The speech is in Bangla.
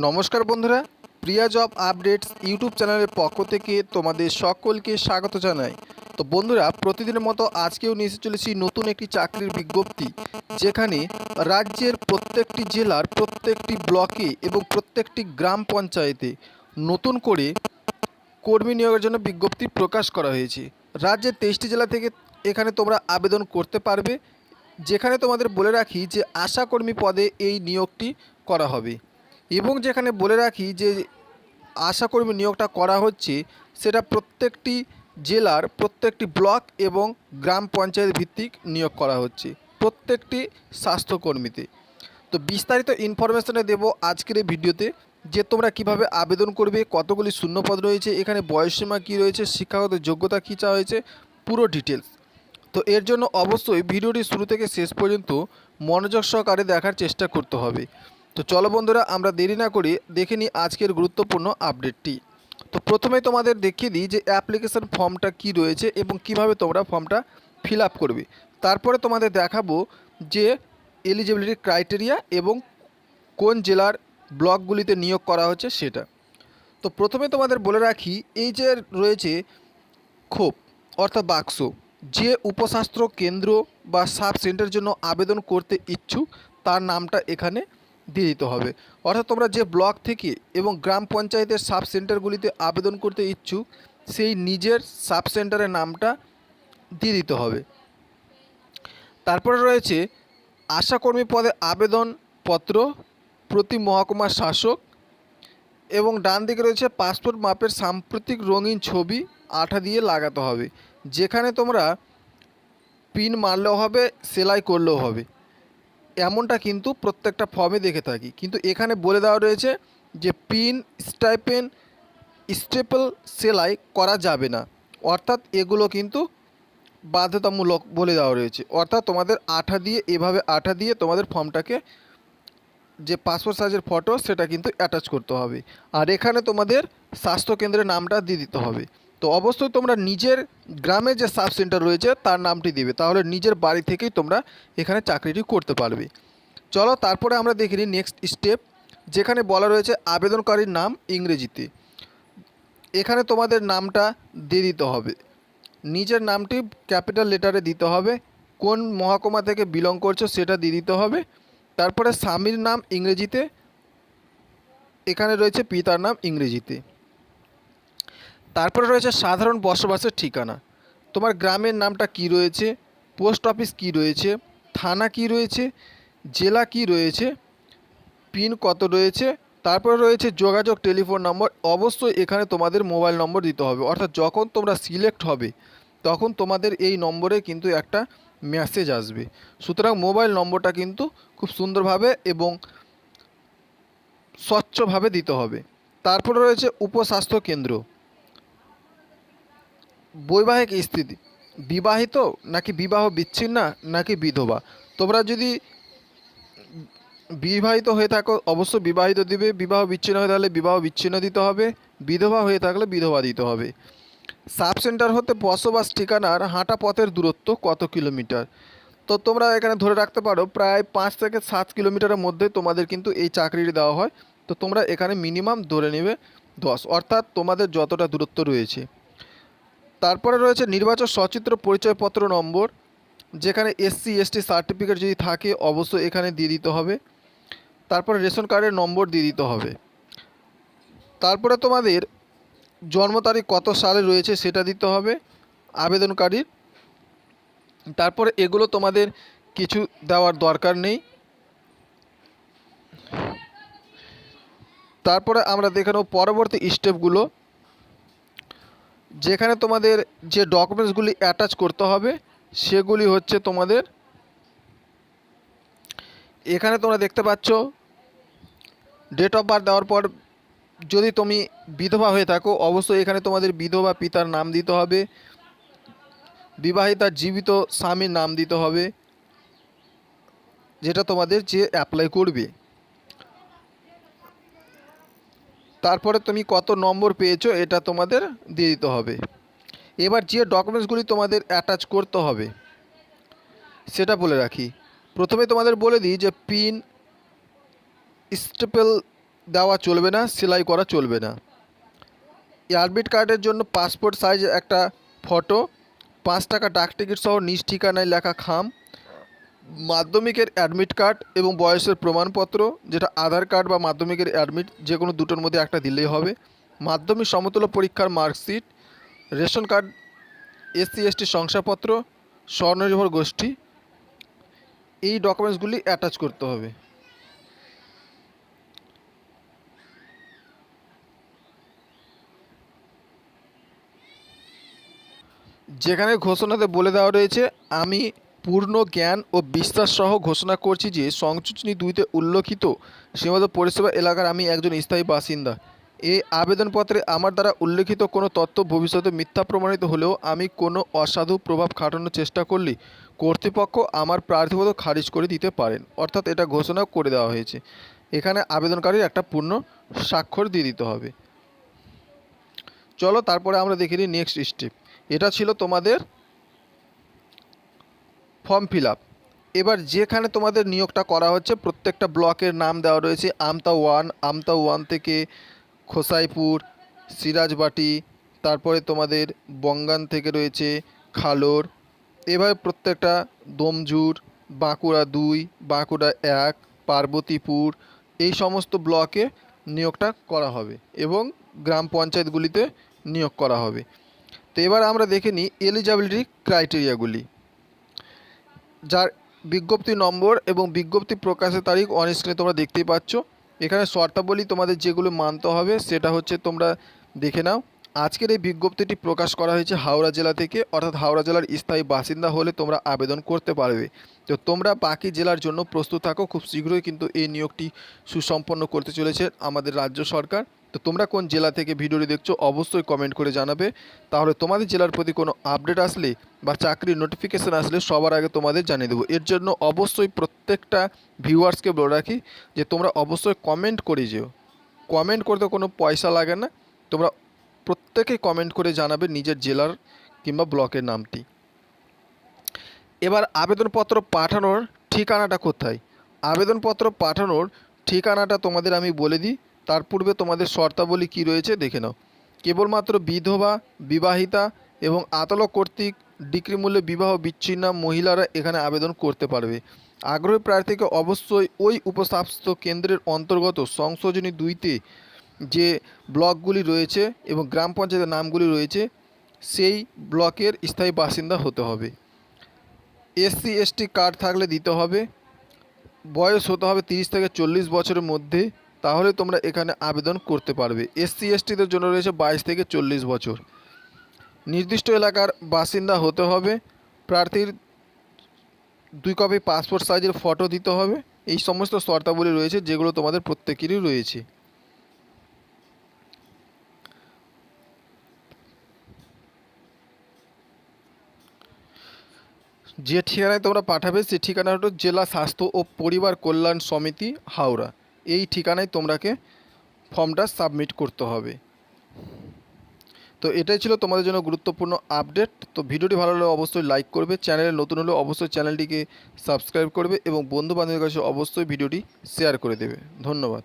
নমস্কার বন্ধুরা, প্রিয়া জব আপডেটস ইউটিউব চ্যানেলের পক্ষ থেকে তোমাদের সকলকে স্বাগত জানাই। তো বন্ধুরা, প্রতিদিনের মতো আজকেও নিয়ে চলেছি নতুন একটি চাকরির বিজ্ঞপ্তি, যেখানে রাজ্যের প্রত্যেকটি জেলার প্রত্যেকটি ব্লকে এবং প্রত্যেকটি গ্রাম পঞ্চায়েতে নতুন করে কর্মী নিয়োগের জন্য বিজ্ঞপ্তি প্রকাশ করা হয়েছে। রাজ্যের তেইশটি জেলা থেকে এখানে তোমরা আবেদন করতে পারবে, যেখানে তোমাদের বলে রাখি যে আশাকর্মী পদে এই নিয়োগটি করা হবে। এবং যেখানে বলে রাখি যে আশাকর্মী নিয়োগটা করা হচ্ছে, সেটা প্রত্যেকটি জেলার প্রত্যেকটি ব্লক এবং গ্রাম পঞ্চায়েত ভিত্তিক নিয়োগ করা হচ্ছে, প্রত্যেকটি স্বাস্থ্যকর্মীতে। তো বিস্তারিত ইনফরমেশনে দেব আজকের এই ভিডিওতে যে তোমরা কীভাবে আবেদন করবে, কতগুলি শূন্যপদ রয়েছে, এখানে বয়সসীমা কী রয়েছে, শিক্ষাগত যোগ্যতা কী চাওয়া হয়েছে, পুরো ডিটেলস তো এর জন্য অবশ্যই ভিডিওটি শুরু থেকে শেষ পর্যন্ত মনোযোগ সহকারে দেখার চেষ্টা করতে হবে। তো চলো বন্ধুরা, আমরা দেরি না করে, দেখে নিই আজকের গুরুত্বপূর্ণ আপডেটটি। তো প্রথমে তোমাদের দেখিয়ে দিই যে অ্যাপ্লিকেশান ফর্মটা কি রয়েছে এবং কীভাবে তোমরা ফর্মটা ফিল আপ করবে। তারপরে তোমাদের দেখাবো যে এলিজিবিলিটি ক্রাইটেরিয়া এবং কোন জেলার ব্লকগুলিতে নিয়োগ করা হচ্ছে সেটা। তো প্রথমে তোমাদের বলে রাখি, এই যে রয়েছে ক্ষোভ, অর্থাৎ বাক্স, যে উপশাস্ত্র কেন্দ্র বা সাব সেন্টারের জন্য আবেদন করতে ইচ্ছুক, তার নামটা এখানে দিয়ে দিতে হবে। অর্থাৎ তোমরা যে ব্লক থেকে এবং গ্রাম পঞ্চায়েতের সাব সেন্টারগুলিতে আবেদন করতে ইচ্ছুক, সেই নিজের সাব সেন্টারের নামটা দিয়ে দিতে হবে। তারপরে রয়েছে আশাকর্মী পদে আবেদনপত্র প্রতি মহকুমার শাসক এবং ডান দিকে রয়েছে পাসপোর্ট মাপের সাম্প্রতিক রঙিন ছবি আঠা দিয়ে লাগাতে হবে। যেখানে তোমরা পিন মারলেও হবে, সেলাই করলেও হবে। এমনটা কিন্তু প্রত্যেকটা ফর্মে দেখে থাকি। কিন্তু এখানে বলে দেওয়া রয়েছে যে পিন স্টাইপেন স্টেপল সেলাই করা যাবে না। অর্থাৎ এগুলো কিন্তু বাধ্যতামূলক বলে দেওয়া রয়েছে। অর্থাৎ তোমাদের আঠা দিয়ে, এভাবে আঠা দিয়ে তোমাদের ফর্মটাকে যে পাসপোর্ট সাইজের ফটো সেটা কিন্তু অ্যাটাচ করতে হবে। আর এখানে তোমাদের স্বাস্থ্যকেন্দ্রের নামটা দিয়ে দিতে হবে। তো অবশ্যই তোমরা নিজের গ্রামে যে সাব সেন্টার রয়েছে, তার নামটি দিবে। তাহলে নিজের বাড়ি থেকেই তোমরা এখানে চাকরিটি করতে পারবে। চলো তারপরে আমরা দেখে নিই নেক্সট স্টেপ যেখানে বলা রয়েছে আবেদনকারীর নাম ইংরেজিতে। এখানে তোমাদের নামটা দিয়ে দিতে হবে। নিজের নামটি ক্যাপিটাল লেটারে দিতে হবে। কোন মহকুমা থেকে বিলং করছ সেটা দিয়ে দিতে হবে। তারপরে স্বামীর নাম ইংরেজিতে। এখানে রয়েছে পিতার নাম ইংরেজিতে। তারপরে রয়েছে সাধারণ বসবাসের ঠিকানা। তোমার গ্রামের নামটা কি রয়েছে? পোস্ট অফিস কি রয়েছে? থানা কি রয়েছে? জেলা কি রয়েছে? পিন কত রয়েছে? তারপরে রয়েছে যোগাযোগ টেলিফোন নম্বর। অবশ্যই এখানে তোমাদের মোবাইল নম্বর দিতে হবে। অর্থাৎ যখন তোমরা সিলেক্ট হবে, তখন তোমাদের এই নম্বরে কিন্তু একটা মেসেজ আসবে। সুতরাং মোবাইল নম্বরটা কিন্তু খুব সুন্দরভাবে এবং স্বচ্ছভাবে দিতে হবে। তারপরে রয়েছে উপস্বাস্থ্য কেন্দ্র। বৈবাহিক স্থিতি, বিবাহিত নাকি বিবাহ বিচ্ছিন্ন নাকি বিধবা? তোমরা যদি বিবাহিত হয়ে থাকো অবশ্যই বিবাহিত দিবে, বিবাহ বিচ্ছিন্ন হয়ে থাকলে বিবাহ বিচ্ছিন্ন দিতে হবে, বিধবা হয়ে থাকলে বিধবা দিতে হবে। সাব সেন্টার হতে বসবাস ঠিকানার হাঁটা পথের দূরত্ব কত কিলোমিটার? তো তোমরা এখানে ধরে রাখতে পারো, প্রায় পাঁচ থেকে সাত কিলোমিটারের মধ্যে তোমাদের কিন্তু এই চাকরিটি দেওয়া হয়। তো তোমরা এখানে মিনিমাম ধরে নেবে দশ। অর্থাৎ তোমাদের যতটা দূরত্ব রয়েছে। তারপরে রয়েছে নির্বাচন সচিত্র পরিচয়পত্র নম্বর, যেখানে এসসি এসটি সার্টিফিকেট যদি থাকে, অবশ্যই এখানে দিয়ে দিতে হবে। তারপরে রেশন কার্ডের নম্বর দিয়ে দিতে হবে। তারপরে তোমাদের জন্ম তারিখ কত সালে রয়েছে সেটা দিতে হবে, আবেদনকারীর। তারপরে এগুলো তোমাদের কিছু দেওয়ার দরকার নেই। তারপরে আমরা দেখে নেব পরবর্তী স্টেপগুলো যেখানে তোমাদের যে ডকুমেন্টসগুলি অ্যাটাচ করতে হবে, সেগুলি হচ্ছে তোমাদের, এখানে তোমরা দেখতে পাচ্ছ ডেট অফ বার্থ দেওয়ার পর যদি তুমি বিধবা হয়ে থাকো, অবশ্যই এখানে তোমাদের বিধবা পিতার নাম দিতে হবে, বিবাহিতার জীবিত স্বামীর নাম দিতে হবে, যেটা তোমাদের যে অ্যাপ্লাই করবে। তারপরে তুমি কত নম্বর পেয়েছ এটা তোমাদের দিয়ে দিতে হবে। এবার যে ডকুমেন্টসগুলি তোমাদের অ্যাটাচ করতে হবে, সেটা বলে রাখি। প্রথমে তোমাদের বলে দিই যে পিন স্টেপল দেওয়া চলবে না, সেলাই করা চলবে না। অ্যাডমিট কার্ডের জন্য পাসপোর্ট সাইজের একটা ফটো পাঁচ টাকা ডাক টিকিট সহ নিজ ঠিকানায় লেখা খাম। মাধ্যমিকের অ্যাডমিট কার্ড এবং বয়সের প্রমাণপত্র, যেটা আধার কার্ড বা মাধ্যমিকের অ্যাডমিট যে কোনো দুটোর মধ্যে একটা দিলেই হবে। মাধ্যমিক সমতুল্য পরীক্ষার marksheet ration card SC ST শংসাপত্র স্বনির্ভর গোষ্ঠী, এই ডকুমেন্টসগুলি অ্যাটাচ করতে হবে। যেখানে ঘোষণাতে বলে দেওয়া রয়েছে, আমি পূর্ণ জ্ঞান ও বিশ্বাস সহ ঘোষণা করছি যে সংযোজনী দুইতে উল্লেখিত সীমাবদ্ধ পরিষেবা এলাকার আমি একজন স্থায়ী বাসিন্দা। এই আবেদনপত্রে আমার দ্বারা উল্লেখিত কোনো তথ্য ভবিষ্যতে মিথ্যা প্রমাণিত হলেও আমি কোনো অসাধু প্রভাব খাটানোর চেষ্টা করলে কর্তৃপক্ষ আমার প্রার্থীপত্র খারিজ করে দিতে পারেন, অর্থাৎ এটা ঘোষণা করে দেওয়া হয়েছে। এখানে আবেদনকারীর একটা পূর্ণ স্বাক্ষর দিয়ে দিতে হবে। চলো তারপরে আমরা দেখে নিই নেক্সট স্টেপ এটা ছিল তোমাদের ফর্ম ফিল আপ। এবার যেখানে তোমাদের নিয়োগটা করা হচ্ছে, প্রত্যেকটা ব্লকের নাম দেওয়া রয়েছে। আমতা ওয়ান আমতা ওয়ান থেকে খোসাইপুর, সিরাজবাটি, তারপরে তোমাদের বঙ্গান থেকে রয়েছে খালোর। এভাবে প্রত্যেকটা দমজুর, বাঁকুড়া দুই, বাঁকুড়া এক, পার্বতীপুর, এই সমস্ত ব্লকে নিয়োগটা করা হবে এবং গ্রাম পঞ্চায়েতগুলিতে নিয়োগ করা হবে। তো এবার আমরা দেখে নিই এলিজিবিলিটি ক্রাইটেরিয়াগুলি। যার বিজ্ঞপ্তি নম্বর এবং বিজ্ঞপ্তি প্রকাশের তারিখ অন স্ক্রিনে তোমরা দেখতেই পাচ্ছ। এখানে শর্তাবলী তোমাদের যেগুলো মানতে হবে সেটা হচ্ছে তোমরা দেখে নাও। আজকের এই বিজ্ঞপ্তিটি প্রকাশ করা হয়েছে হাওড়া জেলা থেকে, অর্থাৎ হাওড়া জেলার স্থায়ী বাসিন্দা হলে তোমরা আবেদন করতে পারবে। তো তোমরা বাকি জেলার জন্য প্রস্তুত থাকো, খুব শীঘ্রই কিন্তু এই নিয়োগটি সুসম্পন্ন করতে চলেছে আমাদের রাজ্য সরকার। তো তোমরা কোন জেলা থেকে ভিডিওটি দেখছ অবশ্যই কমেন্ট করে জানাবে। তাহলে তোমাদের জেলার প্রতি কোনো আপডেট আসলে বা চাকরির নোটিফিকেশান আসলে সবার আগে তোমাদের জানিয়ে দেবো। এর জন্য অবশ্যই প্রত্যেকটা ভিউয়ার্সকে বলে রাখি যে তোমরা অবশ্যই কমেন্ট করে যেও। কমেন্ট করতে কোনো পয়সা লাগে না। তোমরা প্রত্যেকে কমেন্ট করে জানাবে নিজের জেলার কিংবা ব্লকের নামটি। এবার আবেদনপত্র পাঠানোর ঠিকানাটা কোথায়? আবেদনপত্র পাঠানোর ঠিকানাটা তোমাদের আমি বলে দিই। তার পূর্বে তোমাদের শর্তাবলী কী রয়েছে দেখে নাও। কেবলমাত্র বিধবা, বিবাহিতা এবং আতলক কর্তৃক ডিগ্রি মূল্যে বিবাহ বিচ্ছিন্ন মহিলারা এখানে আবেদন করতে পারবে। আগ্রহী প্রার্থীকে অবশ্যই ওই উপস্থাপিত কেন্দ্রের অন্তর্গত সংশোধনী দুইতে যে ব্লকগুলি রয়েছে এবং গ্রাম পঞ্চায়েতের নামগুলি রয়েছে, সেই ব্লকের স্থায়ী বাসিন্দা হতে হবে। এসসি, এসটি কার্ড থাকলে দিতে হবে। বয়স হতে হবে তিরিশ থেকে চল্লিশ বছরের মধ্যে। তাহলে তোমরা এখানে আবেদন করতে পারবে। এসসি, এসটিদের জন্য রয়েছে বাইশ থেকে চল্লিশ বছর। নির্দিষ্ট এলাকার বাসিন্দা হতে হবে। প্রার্থীর দুই কপি পাসপোর্ট সাইজের ফটো দিতে হবে। এই সমস্ত শর্তাবলী রয়েছে, যেগুলো তোমাদের প্রত্যেকেরই রয়েছে। যে ঠিকানায় তোমরা পাঠাবে সেই ঠিকানা হলো জেলা স্বাস্থ্য ও পরিবার কল্যাণ সমিতি, হাওড়া। এই ঠিকানায় তোমরাকে ফর্মটা সাবমিট করতে হবে। তো এটাই ছিল তোমাদের জন্য গুরুত্বপূর্ণ আপডেট। তো ভিডিওটি ভালো হলে অবশ্যই লাইক করবে, চ্যানেলে নতুন হলে অবশ্যই চ্যানেলটিকে সাবস্ক্রাইব করবে এবং বন্ধু বান্ধবের কাছে অবশ্যই ভিডিওটি শেয়ার করে দেবে। ধন্যবাদ।